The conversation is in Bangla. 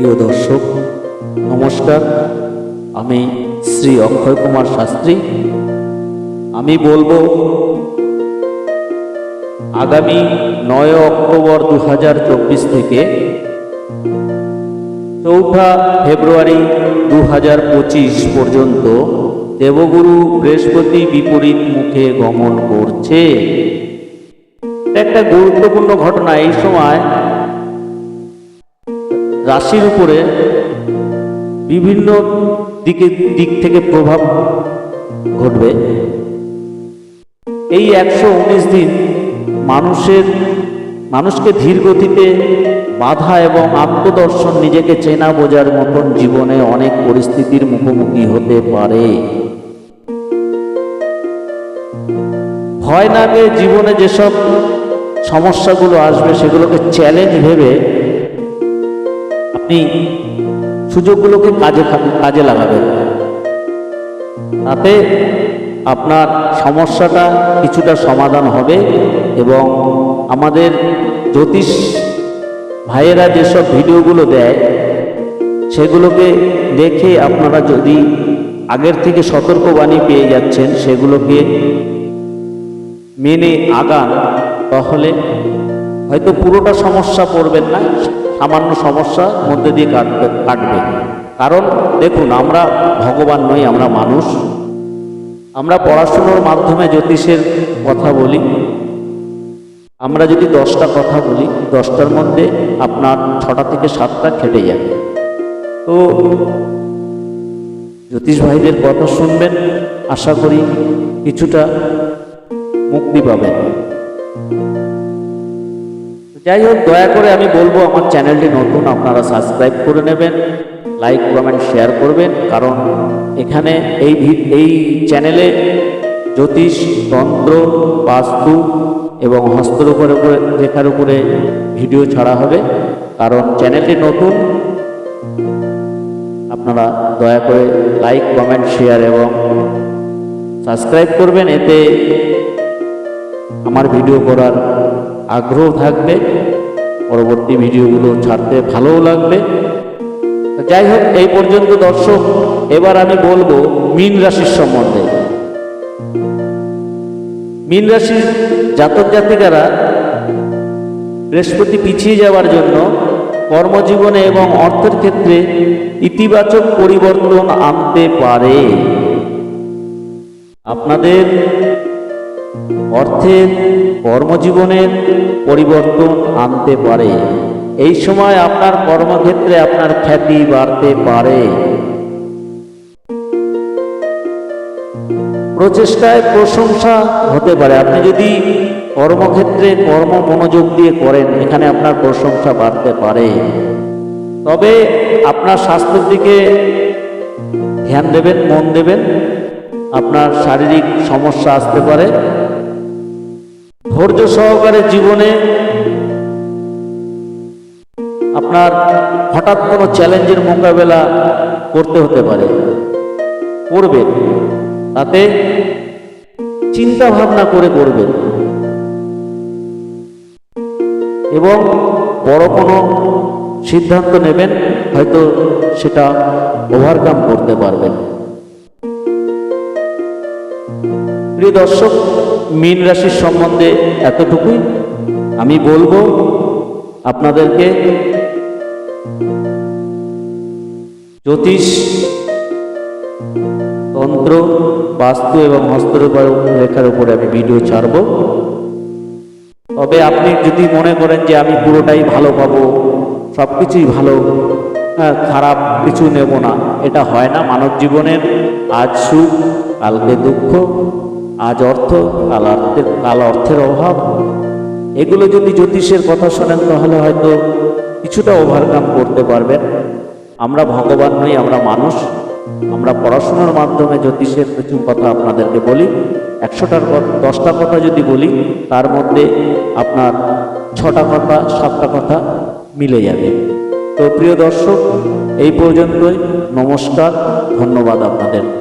প্রিয় দর্শক, নমস্কার। আমি শ্রী অক্ষয় কুমার শাস্ত্রী। আমি বলব, আগামী নয় অক্টোবর দু হাজার চব্বিশ থেকে চৌঠা ফেব্রুয়ারি দু হাজার পঁচিশ পর্যন্ত দেবগুরু বৃহস্পতি বিপরীত মুখে গমন করছে। একটা গুরুত্বপূর্ণ ঘটনা এই সময় রাশির উপরে বিভিন্ন দিকে দিক থেকে প্রভাব ঘটবে। এই একশো উনিশ দিন মানুষের, মানুষকে ধীর গতিতে বাধা এবং আত্মদর্শন নিজেকে চেনা বোঝার মতন জীবনে অনেক পরিস্থিতির মুখোমুখি হতে পারে। ভয় না জীবনে যেসব সমস্যাগুলো আসবে সেগুলোকে চ্যালেঞ্জ ভেবে আপনি সুযোগগুলোকে কাজে কাজে লাগাবেন। তাতে আপনার সমস্যাটা কিছুটা সমাধান হবে এবং আমাদের জ্যোতিষ ভাইয়েরা যেসব ভিডিওগুলো দেয়, সেগুলোকে দেখে আপনারা যদি আগের থেকে সতর্কবাণী পেয়ে যাচ্ছেন, সেগুলোকে মেনে আগান, তাহলে হয়তো পুরোটা সমস্যা পড়বেন না। সামান্য সমস্যার মধ্যে দিয়ে কাটবে কাটবে। কারণ দেখুন, আমরা ভগবান নই, আমরা মানুষ। আমরা পড়াশুনোর মাধ্যমে জ্যোতিষের কথা বলি। আমরা যদি দশটা কথা বলি, দশটার মধ্যে আপনার ছটা থেকে সাতটা খেটে যাবে। তো জ্যোতিষ ভাইদের কথা শুনবেন, আশা করি কিছুটা মুক্তি পাবেন। যাই হোক, দয়া করে আমি বলব আমার চ্যানেলটি নতুন, আপনারা সাবস্ক্রাইব করে নেবেন লাইক কমেন্ট শেয়ার করবেন, কারণ এখানে এই এই চ্যানেলে জ্যোতিষ, তন্ত্র, বাস্তু এবং হস্তর উপরে উপরে, রেখার উপরে ভিডিও ছাড়া হবে। কারণ চ্যানেলটি নতুন, আপনারা দয়া করে লাইক কমেন্ট শেয়ার এবং সাবস্ক্রাইব করবেন, এতে আমার ভিডিও করার আগ্রহ থাকবে। পরবর্তী ভিডিওগুলো ছাড়তে ভালোও লাগবে। যাই হোক, এই পর্যন্ত দর্শক, এবার আমি বলব মীন রাশির সম্বন্ধে। মীন রাশির জাতক জাতিকারা বৃহস্পতি পিছিয়ে যাওয়ার জন্য কর্মজীবনে এবং অর্থের ক্ষেত্রে ইতিবাচক পরিবর্তন আনতে পারে। আপনাদের অর্থের কর্মজীবনের পরিবর্তন আনতে পারে। এই সময় আপনার কর্মক্ষেত্রে আপনার খ্যাতি বাড়তে পারে। প্রচেষ্টায় প্রশংসা হতে পারে। আপনি যদি কর্মক্ষেত্রে কর্ম মনোযোগ দিয়ে করেন, এখানে আপনার প্রশংসা বাড়তে পারে। তবে আপনার স্বাস্থ্যের দিকে ধ্যান দেবেন, মন দেবেন। আপনার শারীরিক সমস্যা আসতে পারে। ধৈর্য সহকারে জীবনে আপনার হঠাৎ কোনো চ্যালেঞ্জের মোকাবেলা করতে হতে পারে, করবেন। তাতে চিন্তা ভাবনা করে করবেন। এবং বড় কোনো সিদ্ধান্ত নেবেন, হয়তো সেটা ওভারকাম করতে পারবেন। প্রিয় দর্শক মীন রাশির সম্বন্ধে এতটুকুই আমি বলব আপনাদেরকে। জ্যোতিষ তন্ত্র বাস্তু এবং হস্তরেখার রেখার উপরে আমি ভিডিও ছাড়ব। তবে আপনি যদি মনে করেন যে আমি পুরোটাই ভালো পাবো সব কিছুই ভালো হ্যাঁ, খারাপ কিছু নেব না এটা হয় না। মানব জীবনের আজ সুখ কালকে দুঃখ আজ অর্থ, কাল অর্থের কাল অর্থের অভাব। এগুলো যদি জ্যোতিষের কথা শোনেন, তাহলে হয়তো কিছুটা ওভারকাম করতে পারবেন। আমরা ভগবান নই, আমরা মানুষ। আমরা পড়াশোনার মাধ্যমে জ্যোতিষের কিছু কথা আপনাদেরকে বলি। একশোটার দশটা কথা যদি বলি, তার মধ্যে আপনার ছটা কথা, সাতটা কথা মিলে যাবে। তো প্রিয় দর্শক, এই পর্যন্তই। নমস্কার, ধন্যবাদ আপনাদের।